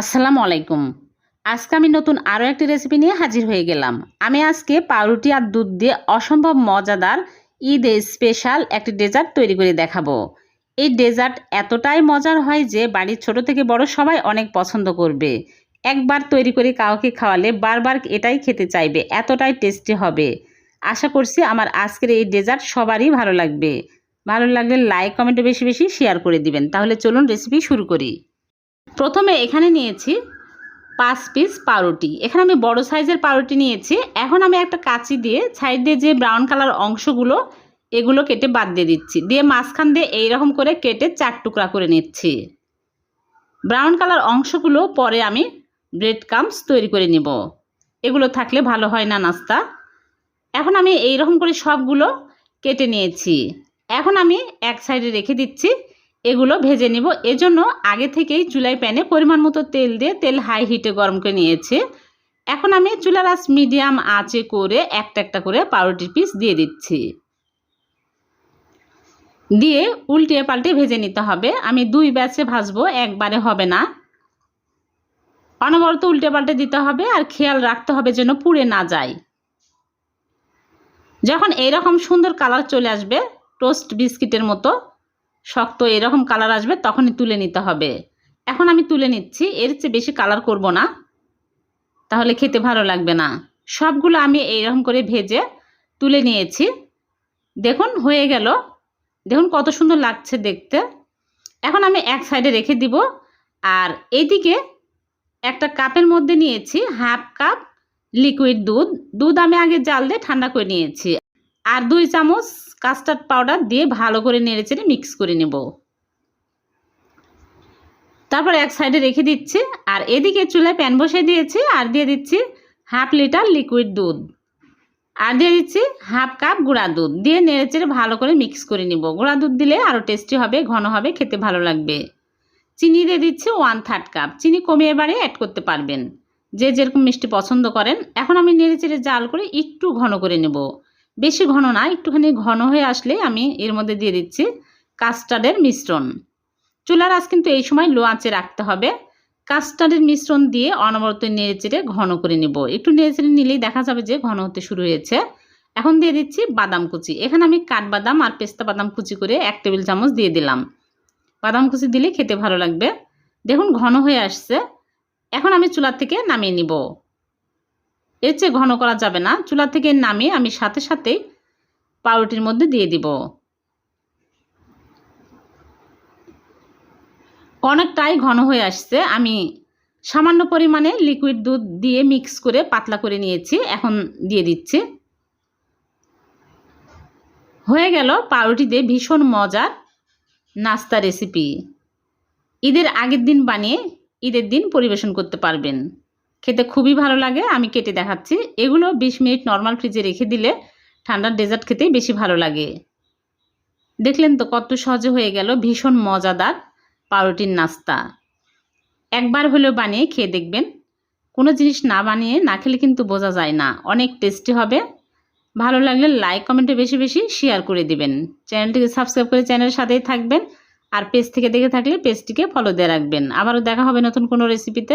আসসালামু আলাইকুম। আজকে আমি নতুন আরও একটি রেসিপি নিয়ে হাজির হয়ে গেলাম। আমি আজকে পাউরুটি আর দুধ দিয়ে অসম্ভব মজাদার ঈদে স্পেশাল একটি ডেজার্ট তৈরি করে দেখাবো। এই ডেজার্ট এতটাই মজার হয় যে বাড়ির ছোট থেকে বড় সবাই অনেক পছন্দ করবে। একবার তৈরি করে কাউকে খাওয়ালে বারবার এটাই খেতে চাইবে, এতটাই টেস্টি হবে। আশা করছি আমার আজকের এই ডেজার্ট সবারই ভালো লাগবে। ভালো লাগলে লাইক কমেন্টে বেশি বেশি শেয়ার করে দিবেন। তাহলে চলুন রেসিপি শুরু করি। প্রথমে এখানে নিয়েছি পাঁচ পিস পাউরুটি। এখানে আমি বড় সাইজের পাউরুটি নিয়েছি। এখন আমি একটা কাঁচি দিয়ে সাইড দিয়ে যে ব্রাউন কালার অংশগুলো, এগুলো কেটে বাদ দিয়ে দিচ্ছি। দিয়ে মাঝখান দিয়ে এইরকম করে কেটে চার টুকরা করে নিচ্ছি। ব্রাউন কালার অংশগুলো পরে আমি ব্রেড কামস তৈরি করে নিব। এগুলো থাকলে ভালো হয় না নাস্তা। এখন আমি এইরকম করে সবগুলো কেটে নিয়েছি। এখন আমি এক সাইডে রেখে দিচ্ছি। এগুলো ভেজে নিব। এজন্য আগে থেকেই চুলাই প্যানে পরিমাণ মতো তেল দিয়ে তেল হাই হিটে গরম করে নিয়েছি। এখন আমি চুলার আঁচ মিডিয়াম আঁচে করে একটা একটা করে পাউরুটির পিস দিয়ে দিচ্ছি। দিয়ে উল্টিয়ে পাল্টে ভেজে নিতে হবে। আমি দুই ব্যাচে ভাজবো, একবারে হবে না। অনবরত উল্টে পাল্টে দিতে হবে আর খেয়াল রাখতে হবে যেন পুড়ে না যায়। যখন এইরকম সুন্দর কালার চলে আসবে, টোস্ট বিস্কিটের মতো শক্ত এরকম কালার আসবে, তখনই তুলে নিতে হবে। এখন আমি তুলে নিচ্ছি, এর চেয়ে বেশি কালার করব না। তাহলে খেতে ভালো লাগবে না। সবগুলো আমি এইরকম করে ভেজে তুলে নিয়েছি। দেখুন, হয়ে গেল। দেখুন, কত সুন্দর লাগছে দেখতে। এখন আমি এক সাইডে রেখে দিব। আর এইদিকে একটা কাপের মধ্যে নিয়েছি হাফ কাপ লিকুইড দুধ। দুধ আমি আগে জাল দিয়ে ঠান্ডা করে নিয়েছি। আর দুই চামচ কাস্টার্ড পাউডার দিয়ে ভালো করে নেড়ে চেড়ে মিক্স করে নেব। তারপর এক সাইডে রেখে দিচ্ছি, আর এদিকে চুলায় প্যান বসিয়ে দিয়েছি, আর দিয়ে দিচ্ছি হাফ লিটার লিকুইড দুধ। আর দিয়ে দিচ্ছি হাফ কাপ গুঁড়া দুধ, দিয়ে নেড়ে চেড়ে ভালো করে মিক্স করে নিব। গুঁড়া দুধ দিলে আরও টেস্টি হবে, ঘন হবে, খেতে ভালো লাগবে। চিনি দিয়ে দিচ্ছি ওয়ান থার্ড কাপ চিনি কমিয়ে বাড়ে অ্যাড করতে পারবেন। যে যেরকম মিষ্টি পছন্দ করেন। এখন আমি নেড়ে চেড়ে জাল করে একটু ঘন করে নেব। বেশি ঘন না, একটুখানি ঘন হয়ে আসলে আমি এর মধ্যে দিয়ে দিচ্ছি কাস্টার্ডের মিশ্রণ। চুলার আঁচ কিন্তু এই সময় লো আঁচে রাখতে হবে। কাস্টার্ডের মিশ্রণ দিয়ে অনবরত নেড়ে চেড়ে ঘন করে নেব। একটু নেড়ে চেড়ে নিলেই দেখা যাবে যে ঘন হতে শুরু হয়েছে। এখন দিয়ে দিচ্ছি বাদাম কুচি। এখানে আমি কাঠবাদাম আর পেস্তা বাদাম কুচি করে এক টেবিল চামচ দিয়ে দিলাম। বাদাম কুচি দিলে খেতে ভালো লাগবে। দেখুন ঘন হয়ে আসছে। এখন আমি চুলার থেকে নামিয়ে নিব। এর চেয়ে ঘন করা যাবে না। চুলা থেকে নামিয়ে আমি সাথে সাথেই পাউরুটির মধ্যে দিয়ে দিব। অনেকটাই ঘন হয়ে আসছে। আমি সামান্য পরিমাণে লিকুইড দুধ দিয়ে মিক্স করে পাতলা করে নিয়েছি। এখন দিয়ে দিচ্ছি। হয়ে গেল পাউরুটি দিয়ে ভীষণ মজার নাস্তা রেসিপি ঈদের আগের দিন বানিয়ে ঈদের দিন পরিবেশন করতে পারবেন। খেতে খুবই ভালো লাগে, আমি কেটে দেখাচ্ছি। এগুলো বিশ মিনিট নর্মাল ফ্রিজে রেখে দিলে ঠান্ডার ডেজার্ট খেতেই বেশি ভালো লাগে। দেখলেন তো কত সহজে হয়ে গেল, ভীষণ মজাদার পাউরুটির নাস্তা। একবার হলেও বানিয়ে খেয়ে দেখবেন। কোনো জিনিস না বানিয়ে না খেলে কিন্তু বোঝা যায় না, অনেক টেস্টি হবে। ভালো লাগলে লাইক কমেন্টে বেশি বেশি শেয়ার করে দিবেন। চ্যানেলটিকে সাবস্ক্রাইব করে চ্যানেলের সাথেই থাকবেন। আর পেজ থেকে দেখে থাকলে পেজটিকে ফলো দিয়ে রাখবেন। আবারও দেখা হবে নতুন কোনো রেসিপিতে